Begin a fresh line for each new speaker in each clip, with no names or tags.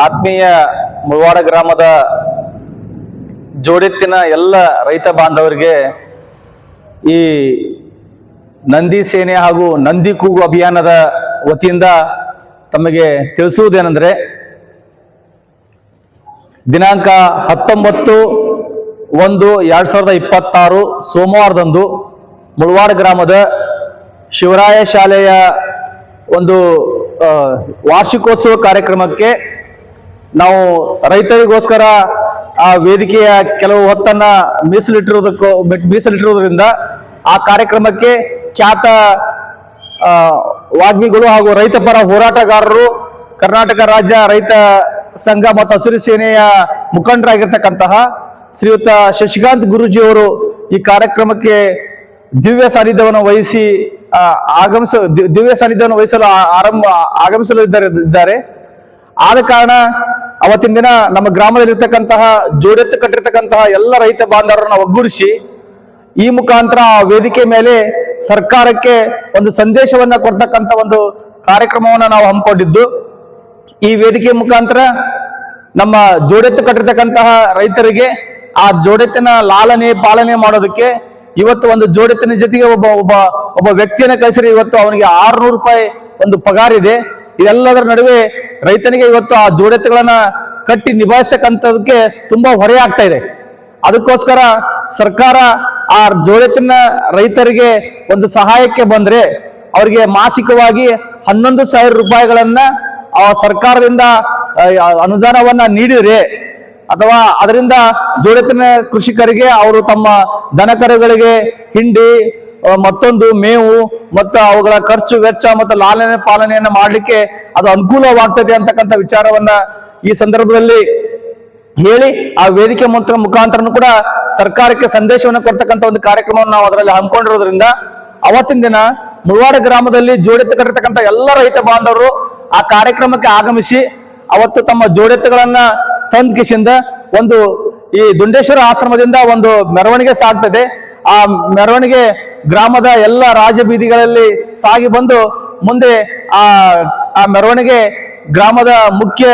ಆತ್ಮೀಯ ಮುಳವಾಡ ಗ್ರಾಮದ ಜೋಡೆತ್ತಿನ ಎಲ್ಲ ರೈತ ಬಾಂಧವರಿಗೆ ಈ ನಂದಿ ಸೇನೆ ಹಾಗೂ ನಂದಿ ಕೂಗು ಅಭಿಯಾನದ ವತಿಯಿಂದ ತಮಗೆ ತಿಳಿಸುವುದೇನೆಂದರೆ ದಿನಾಂಕ ಹತ್ತೊಂಬತ್ತು ಒಂದು ಎರಡ್ ಸಾವಿರದ ಇಪ್ಪತ್ತಾರು ಸೋಮವಾರದಂದು ಮುಳವಾಡ ಗ್ರಾಮದ ಶಿವರಾಯ ಶಾಲೆಯ ಒಂದು ವಾರ್ಷಿಕೋತ್ಸವ ಕಾರ್ಯಕ್ರಮಕ್ಕೆ ನಾವು ರೈತರಿಗೋಸ್ಕರ ಆ ವೇದಿಕೆಯ ಕೆಲವು ಹೊತ್ತನ್ನ ಮೀಸಲಿಟ್ಟಿರುವುದಕ್ಕೂ ಮೀಸಲಿಟ್ಟಿರುವುದರಿಂದ ಆ ಕಾರ್ಯಕ್ರಮಕ್ಕೆ ಖ್ಯಾತ ವಾಗ್ಮಿಗಳು ಹಾಗೂ ರೈತ ಪರ ಹೋರಾಟಗಾರರು, ಕರ್ನಾಟಕ ರಾಜ್ಯ ರೈತ ಸಂಘ ಮತ್ತು ಹಸಿರು ಸೇನೆಯ ಮುಖಂಡರಾಗಿರ್ತಕ್ಕಂತಹ ಶ್ರೀಯುತ ಶಶಿಕಾಂತ್ ಗುರೂಜಿಯವರು ಈ ಕಾರ್ಯಕ್ರಮಕ್ಕೆ ದಿವ್ಯ ಸಾನ್ನಿಧ್ಯವನ್ನು ವಹಿಸಿ ಆಗಮಿಸ ದಿವ್ಯ ಸಾನ್ನಿಧ್ಯವನ್ನು ವಹಿಸಲು ಆರಂಭ, ಆಗಮಿಸಲು ಇದ್ದಾರೆ. ಆದ ಕಾರಣ ಅವತ್ತಿನ ದಿನ ನಮ್ಮ ಗ್ರಾಮದಲ್ಲಿರ್ತಕ್ಕಂತಹ, ಜೋಡೆತ್ತು ಕಟ್ಟಿರ್ತಕ್ಕಂತಹ ಎಲ್ಲ ರೈತ ಬಾಂಧವರನ್ನ ಒಗ್ಗೂಡಿಸಿ, ಈ ಮುಖಾಂತರ ವೇದಿಕೆ ಮೇಲೆ ಸರ್ಕಾರಕ್ಕೆ ಒಂದು ಸಂದೇಶವನ್ನ ಕೊಡ್ತಕ್ಕಂಥ ಒಂದು ಕಾರ್ಯಕ್ರಮವನ್ನ ನಾವು ಹಮ್ಮಿಕೊಂಡಿದ್ದು. ಈ ವೇದಿಕೆ ಮುಖಾಂತರ ನಮ್ಮ ಜೋಡೆತ್ತು ಕಟ್ಟಿರ್ತಕ್ಕಂತಹ ರೈತರಿಗೆ ಆ ಜೋಡೆತ್ತಿನ ಲಾಲನೆ, ಪಾಲನೆ ಮಾಡೋದಕ್ಕೆ ಇವತ್ತು ಒಂದು ಜೋಡೆತ್ತಿನ ಜೊತೆಗೆ ಒಬ್ಬ ಒಬ್ಬ ಒಬ್ಬ ವ್ಯಕ್ತಿಯನ್ನ ಕಳಿಸಿದ್ರೆ ಇವತ್ತು ಅವನಿಗೆ ಆರ್ನೂರು ರೂಪಾಯಿ ಒಂದು ಪಗಾರ ಇದೆ ಇದೆಲ್ಲದರ ನಡುವೆ ರೈತನಿಗೆ ಇವತ್ತು ಆ ಜೋಡೆತ್ತುಗಳನ್ನ ಕಟ್ಟಿ ನಿಭಾಯಿಸ್ತಕ್ಕಂಥದಕ್ಕೆ ತುಂಬಾ ಹೊರೆ ಆಗ್ತಾ ಇದೆ. ಅದಕ್ಕೋಸ್ಕರ ಸರ್ಕಾರ ಆ ಜೋಡೆತ್ತಿನ ರೈತರಿಗೆ ಒಂದು ಸಹಾಯಕ್ಕೆ ಬಂದ್ರೆ ಅವರಿಗೆ ಮಾಸಿಕವಾಗಿ ಹನ್ನೊಂದು ಸಾವಿರ ರೂಪಾಯಿಗಳನ್ನ ಆ ಸರ್ಕಾರದಿಂದ ಅನುದಾನವನ್ನ ನೀಡಿದ್ರೆ ಅಥವಾ ಅದರಿಂದ ಜೋಡೆತ್ತಿನ ಕೃಷಿಕರಿಗೆ ಅವರು ತಮ್ಮ ದನಕರುಗಳಿಗೆ ಹಿಂಡಿ ಮತ್ತೊಂದು ಮೇವು, ಮತ್ತು ಅವುಗಳ ಖರ್ಚು, ವೆಚ್ಚ, ಮತ್ತು ಲಾಲನೆ ಪಾಲನೆಯನ್ನ ಮಾಡಲಿಕ್ಕೆ ಅದು ಅನುಕೂಲವಾಗ್ತದೆ ಅಂತಕ್ಕಂಥ ವಿಚಾರವನ್ನ ಈ ಸಂದರ್ಭದಲ್ಲಿ ಹೇಳಿ, ಆ ವೇದಿಕೆ ಮಂತ್ರ ಮುಖಾಂತರನು ಕೂಡ ಸರ್ಕಾರಕ್ಕೆ ಸಂದೇಶವನ್ನು ಕೊಡ್ತಕ್ಕಂಥ ಒಂದು ಕಾರ್ಯಕ್ರಮವನ್ನು ನಾವು ಅದರಲ್ಲಿ ಹಮ್ಮಿಕೊಂಡಿರೋದ್ರಿಂದ, ಅವತ್ತಿನ ದಿನ ಮುಳವಾಡ ಗ್ರಾಮದಲ್ಲಿ ಜೋಡೆತ್ತು ಕಟ್ಟಿರ್ತಕ್ಕಂಥ ಎಲ್ಲ ರೈತ ಬಾಂಧವರು ಆ ಕಾರ್ಯಕ್ರಮಕ್ಕೆ ಆಗಮಿಸಿ, ಅವತ್ತು ತಮ್ಮ ಜೋಡೆತ್ತುಗಳನ್ನ ತಂದ್ಕಿಸಿಂದ ಒಂದು ಈ ದುಂಡೇಶ್ವರ ಆಶ್ರಮದಿಂದ ಒಂದು ಮೆರವಣಿಗೆ ಸಾಗ್ತದೆ. ಆ ಮೆರವಣಿಗೆ ಗ್ರಾಮದ ಎಲ್ಲ ರಾಜಬೀದಿಗಳಲ್ಲಿ ಸಾಗಿ ಬಂದು ಮುಂದೆ ಆ ಆ ಮೆರವಣಿಗೆ ಗ್ರಾಮದ ಮುಖ್ಯ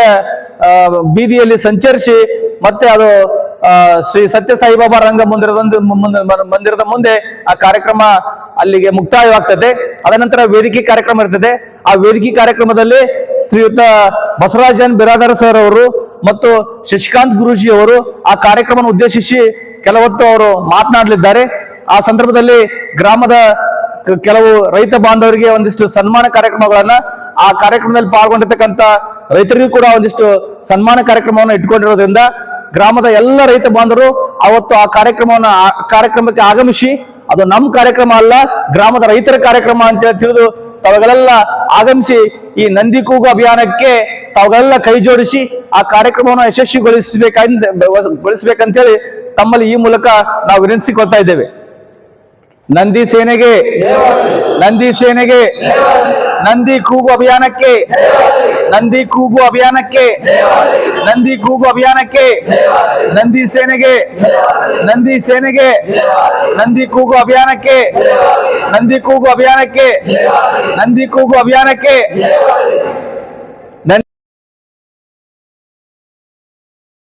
ಬೀದಿಯಲ್ಲಿ ಸಂಚರಿಸಿ ಮತ್ತೆ ಅದು ಶ್ರೀ ಸತ್ಯ ಸಾಯಿಬಾಬಾ ರಂಗ ಮಂದಿರದ ಮುಂದೆ ಮಂದಿರದ ಮುಂದೆ ಆ ಕಾರ್ಯಕ್ರಮ ಅಲ್ಲಿಗೆ ಮುಕ್ತಾಯವಾಗ್ತದೆ. ಅದನಂತರ ವೇದಿಕೆ ಕಾರ್ಯಕ್ರಮ ಇರ್ತದೆ. ಆ ವೇದಿಕೆ ಕಾರ್ಯಕ್ರಮದಲ್ಲಿ ಶ್ರೀಯುತ ಬಸವರಾಜನ್ ಬಿರಾದರ್ ಸರ್ ಅವರು ಮತ್ತು ಶಶಿಕಾಂತ್ ಗುರೂಜಿ ಅವರು ಆ ಕಾರ್ಯಕ್ರಮವನ್ನು ಉದ್ದೇಶಿಸಿ ಕೆಲವತ್ತು ಅವರು ಮಾತನಾಡಲಿದ್ದಾರೆ. ಆ ಸಂದರ್ಭದಲ್ಲಿ ಗ್ರಾಮದ ಕೆಲವು ರೈತ ಬಾಂಧವರಿಗೆ ಒಂದಿಷ್ಟು ಸನ್ಮಾನ ಕಾರ್ಯಕ್ರಮಗಳನ್ನ ಆ ಕಾರ್ಯಕ್ರಮದಲ್ಲಿ ಪಾಲ್ಗೊಂಡಿರ್ತಕ್ಕಂಥ ರೈತರಿಗೂ ಕೂಡ ಒಂದಿಷ್ಟು ಸನ್ಮಾನ ಕಾರ್ಯಕ್ರಮವನ್ನು ಇಟ್ಕೊಂಡಿರೋದ್ರಿಂದ ಗ್ರಾಮದ ಎಲ್ಲ ರೈತ ಬಾಂಧವರು ಅವತ್ತು ಆ ಕಾರ್ಯಕ್ರಮವನ್ನು ಕಾರ್ಯಕ್ರಮಕ್ಕೆ ಆಗಮಿಸಿ, ಅದು ನಮ್ಮ ಕಾರ್ಯಕ್ರಮ ಅಲ್ಲ, ಗ್ರಾಮದ ರೈತರ ಕಾರ್ಯಕ್ರಮ ಅಂತ ಹೇಳಿ ತಿಳಿದು ತಾವುಗಳೆಲ್ಲ ಆಗಮಿಸಿ ಈ ನಂದಿ ಕೂಗು ಅಭಿಯಾನಕ್ಕೆ ತಾವುಗಳೆಲ್ಲ ಕೈ ಜೋಡಿಸಿ ಆ ಕಾರ್ಯಕ್ರಮವನ್ನು ಯಶಸ್ವಿಗೊಳಿಸಬೇಕಂತ ಗೊಳಿಸಬೇಕಂತೇಳಿ ತಮ್ಮಲ್ಲಿ ಈ ಮೂಲಕ ನಾವು ವಿನಂತಿಸಿಕೊಳ್ತಾ ಇದ್ದೇವೆ. ನಂದಿ ಸೇನೆಗೆ ನಂದಿ ಸೇನೆಗೆ, ನಂದಿ ಕೂಗು ಅಭಿಯಾನಕ್ಕೆ, ನಂದಿ ಕೂಗು ಅಭಿಯಾನಕ್ಕೆ, ನಂದಿ ಕೂಗು ಅಭಿಯಾನಕ್ಕೆ, ನಂದಿ ಸೇನೆಗೆ ನಂದಿ ಸೇನೆಗೆ, ನಂದಿ ಕೂಗು ಅಭಿಯಾನಕ್ಕೆ, ನಂದಿ ಕೂಗು ಅಭಿಯಾನಕ್ಕೆ, ನಂದಿ ಕೂಗು ಅಭಿಯಾನಕ್ಕೆ